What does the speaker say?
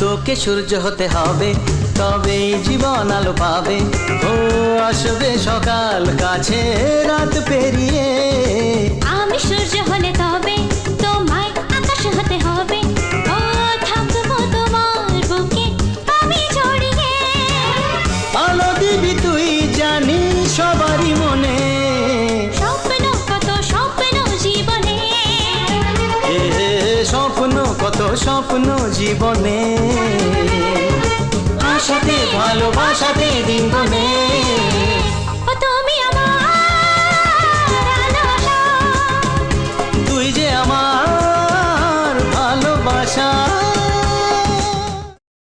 তোকে সূর্য হতে হবে তবেই জীবন আলো পাবে। ও আসবে সকাল কাছে রাত পেরিয়ে। স্বপ্ন কত স্বপ্ন জীবনে। আশাতে ভালোবাসাতে দিন ও তুমি আমার তুই যে আমার ভালোবাসা।